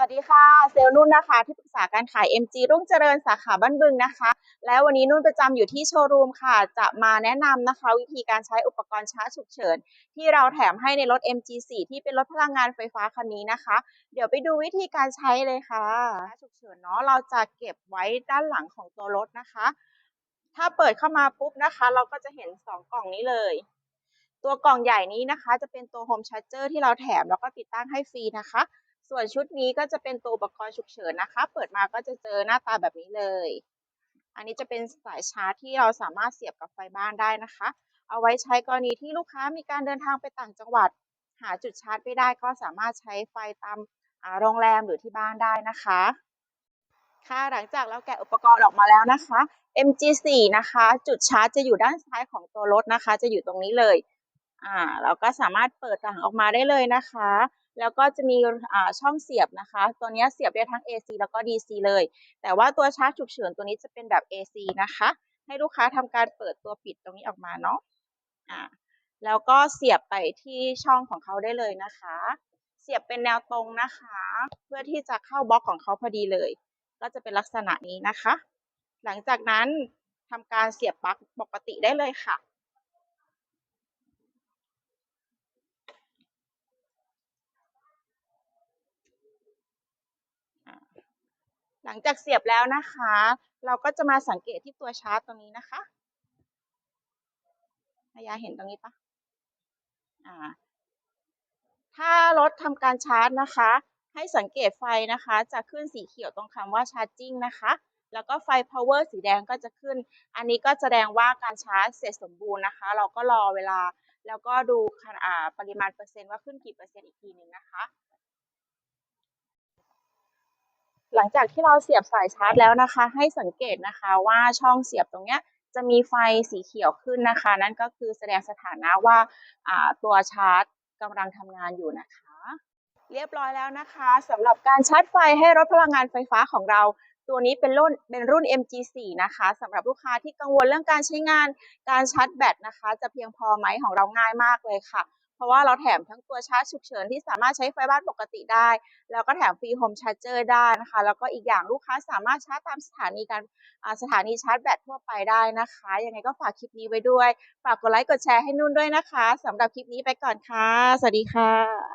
สวัสดีค่ะ เซลล์นุ่นนะคะ ที่ปรึกษาการขาย MG รุ่งเจริญสาขาบ้านบึงนะคะ แล้ววันนี้นุ่นประจำอยู่ที่โชว์รูมค่ะ จะมาแนะนำนะคะ วิธีการใช้อุปกรณ์ชาร์จฉุกเฉิน ที่เราแถมให้ในรถ MG4 ที่เป็นรถพลังงานไฟฟ้าคันนี้นะคะ เดี๋ยวไปดูวิธีการใช้เลยค่ะฉุกเฉินเนาะเราจะเก็บไว้ด้านหลังของตัวรถนะคะ ถ้าเปิดเข้ามาปุ๊บนะคะ เราก็จะเห็น 2 กล่องนี้เลยตัวกล่องใหญ่นี้นะคะ จะเป็นตัว Home Charger ที่เราแถมแล้วก็ติดตั้งให้ฟรีนะคะ ส่วนชุดนี้ก็จะเป็นตัวอุปกรณ์ฉุกเฉินนะคะ เปิดมาก็จะเจอหน้าตาแบบนี้เลย อันนี้จะเป็นสายชาร์จที่เราสามารถเสียบกับไฟบ้านได้นะคะ เอาไว้ใช้กรณีที่ลูกค้ามีการเดินทางไปต่างจังหวัด หาจุดชาร์จไม่ได้ก็สามารถใช้ไฟตามโรงแรมหรือที่บ้านได้นะคะ ค่ะหลังจากเราแกะอุปกรณ์ออกมาแล้วนะคะ MG4 นะคะ จุดชาร์จจะอยู่ด้านซ้ายของตัวรถนะคะ จะอยู่ตรงนี้เลย อ่าเราก็สามารถเปิดหลังออกมาได้เลยนะคะ แล้วก็จะมีอ่าช่องเสียบนะคะ ตัวนี้เสียบได้ทั้ง AC แล้วก็ DC เลย แต่ว่าตัวชาร์จฉุกเฉินตัวนี้จะเป็นแบบ AC นะคะ ให้ลูกค้าทำการเปิดตัวปิดตรงนี้ออกมาเนาะอ่าแล้วก็เสียบไปที่ช่องของเขาได้เลยนะคะ เสียบเป็นแนวตรงนะคะ เพื่อที่จะเข้าบล็อกของเขาพอดีเลย ก็จะเป็นลักษณะนี้นะคะ หลังจากนั้นทำการเสียบปลั๊กปกติได้เลยค่ะ หลังจากเสียบแล้วนะคะ เราก็จะมาสังเกตที่ตัวชาร์จตรงนี้นะคะพยาเห็นตรงนี้ปะอ่า ถ้ารถทำการชาร์จนะคะ ให้สังเกตไฟนะคะ จะขึ้นสีเขียวตรงคำว่า charging นะคะ แล้วก็ไฟ power สีแดงก็จะขึ้น อันนี้ก็แสดงว่าการชาร์จเสร็จสมบูรณ์นะคะ เราก็รอเวลาแล้วก็ดูขนาดปริมาณเปอร์เซ็นต์ว่าขึ้นกี่เปอร์เซ็นต์อีกทีหนึ่งนะคะ หลังจากที่เราเสียบสายชาร์จแล้วนะคะ ให้สังเกตนะคะว่าช่องเสียบตรงเนี้ยจะมีไฟสีเขียวขึ้นนะคะ นั่นก็คือแสดงสถานะว่าอ่าตัวชาร์จกำลังทำงานอยู่นะคะ เรียบร้อยแล้วนะคะสำหรับการชาร์จไฟให้รถพลังงานไฟฟ้าของเรา ตัวนี้เป็นรุ่นเป็นรุ่น MG4 นะคะสำหรับลูกค้าที่กังวลเรื่องการใช้งานการชาร์จแบตนะคะ จะเพียงพอไหมของเราง่ายมากเลยค่ะ เพราะว่าเราแถมทั้งตัวชาร์จฉุกเฉินที่สามารถใช้ไฟบ้านปกติได้ แล้วก็แถมฟรีโฮมชาร์จเจอร์ได้นะคะ แล้วก็อีกอย่างลูกค้าสามารถชาร์จตามสถานีการสถานีชาร์จแบตทั่วไปได้นะคะ ยังไงก็ฝากคลิปนี้ไว้ด้วย ฝากกดไลค์กดแชร์ให้นุ่นด้วยนะคะสำหรับคลิปนี้ไปก่อนค่ะ สวัสดีค่ะ